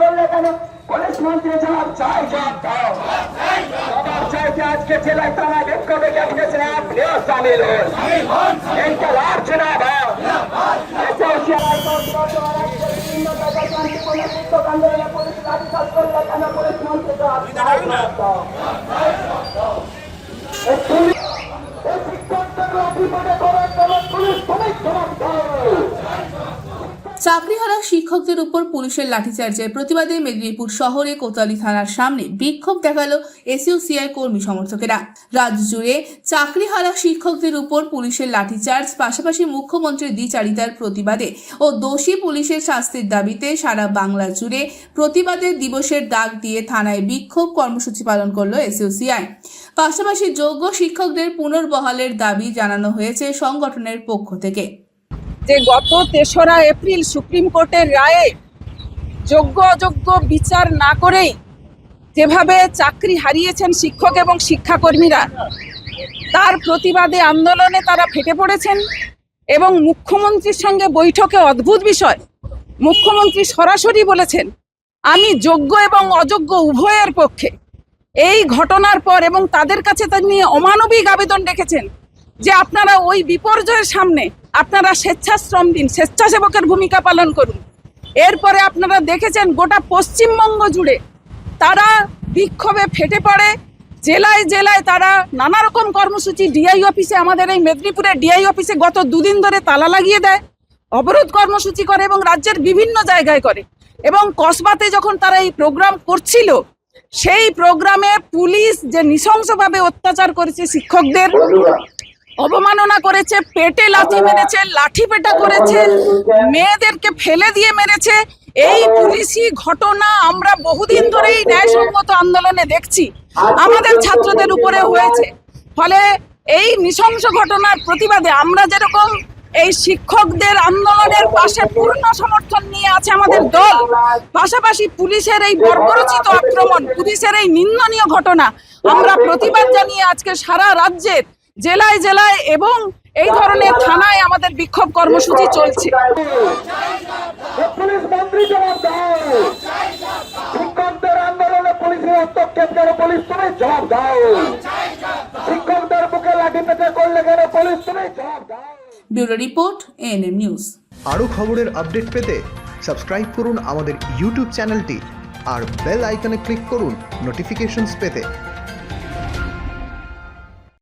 করলে কেন? পুলিশ মন্ত্রী জবাব চাই, জবাব দাও। জবাব চাইতে আজকে জেলায় তারা বিক্ষোভে গেছেন আপনিও সামিল হন। লাভ চুনাব আন্দোলনে পুলিশ লাঠিচার্জ করলে কেন পুলিশ মন্ত্রী জবাব দাও এই পুলিশ এই শিক্ষকদের লাঠি পেটে করার জন্য পুলিশ তুমি জবাব দাও চাকরিহারা শিক্ষকদের উপর পুলিশের লাঠিচার্জের প্রতিবাদে মেদিনীপুর শহরে কোতোয়ালি থানার সামনে বিক্ষোভ দেখাল এসইউসিআই কর্মী সমর্থকেরা। রাজ্য জুড়ে চাকরিহারা শিক্ষকদের উপর পুলিশের লাঠিচার্জ, পাশাপাশি মুখ্যমন্ত্রীর দ্বিচারিতার প্রতিবাদে ও দোষী পুলিশের শাস্তির দাবিতে সারা বাংলা জুড়ে প্রতিবাদের দিবসের ডাক দিয়ে থানায় বিক্ষোভ কর্মসূচি পালন করল এসইউসিআই। পাশাপাশি যোগ্য শিক্ষকদের পুনর্বহালের দাবি জানানো হয়েছে সংগঠনের পক্ষ থেকে। যে গত তেসরা এপ্রিল সুপ্রিম কোর্টের রায়ে যোগ্য অযোগ্য বিচার না করেই যেভাবে চাকরি হারিয়েছেন শিক্ষক এবং শিক্ষাকর্মীরা, তার প্রতিবাদে আন্দোলনে তারা ফেটে পড়েছেন এবং মুখ্যমন্ত্রীর সঙ্গে বৈঠকে অদ্ভুত বিষয়, মুখ্যমন্ত্রী সরাসরি বলেছেন, আমি যোগ্য এবং অযোগ্য উভয়ের পক্ষে এই ঘটনার পর এবং তাদের কাছে তিনি অমানবিক আবেদন রেখেছেন যে আপনারা ওই বিপর্যয়ের সামনে আপনারা স্বেচ্ছাশ্রম দিন, স্বেচ্ছাসেবকের ভূমিকা পালন করুন। এরপরে আপনারা দেখেছেন গোটা পশ্চিমবঙ্গ জুড়ে তারা বিক্ষোভে ফেটে পড়ে। জেলায় জেলায় তারা নানা রকম কর্মসূচি ডিআই অফিসে, আমাদের এই মেদিনীপুরের ডিআই অফিসে গত দুদিন ধরে তালা লাগিয়ে দেয়, অবরোধ কর্মসূচি করে এবং রাজ্যের বিভিন্ন জায়গায় করে। এবং কসবাতে যখন তারা এই প্রোগ্রাম করছিল, সেই প্রোগ্রামে পুলিশ যে নৃশংসভাবে অত্যাচার করেছে শিক্ষকদের অবমাননা করেছে পেটে লাথি মেরেছে লাঠি পেটা করেছে মেয়েদেরকে ফেলে দিয়ে মেরেছে। এই পুলিশি ঘটনা আমরা বহুদিন ধরেই ন্যায়সঙ্গত আন্দোলনে দেখছি। আমাদের ছাত্রদের উপরে হয়েছে। ফলে এই নৃশংস ঘটনার প্রতিবাদে আমরা যেরকম এই শিক্ষকদের আন্দোলনের পাশে পূর্ণ সমর্থন নিয়ে আছে আমাদের দল পাশাপাশি পুলিশের এই বর্বরচিত আক্রমণ পুলিশের এই নিন্দনীয় ঘটনা আমরা প্রতিবাদ জানিয়ে আজকে সারা রাজ্যের জেলায় জেলায় এবং এই ধরনের থানায় আমাদের বিক্ষোভ কর্মসূচি চলছে। পুলিশ মন্ত্রী জবাব দাও। শিক্ষকদের আন্দোলনে পুলিশের হস্তক্ষেপ কেন? পুলিশ তুমি জবাব দাও। শিক্ষকদের বুকে লাঠি পেটে করলে কেন? পুলিশ তুমি জবাব দাও। Bureau report ANM news. আরও খবরের আপডেট পেতে সাবস্ক্রাইব করুন আমাদের ইউটিউব চ্যানেলটি আর বেল আইকনে ক্লিক করুন নোটিফিকেশনস পেতে।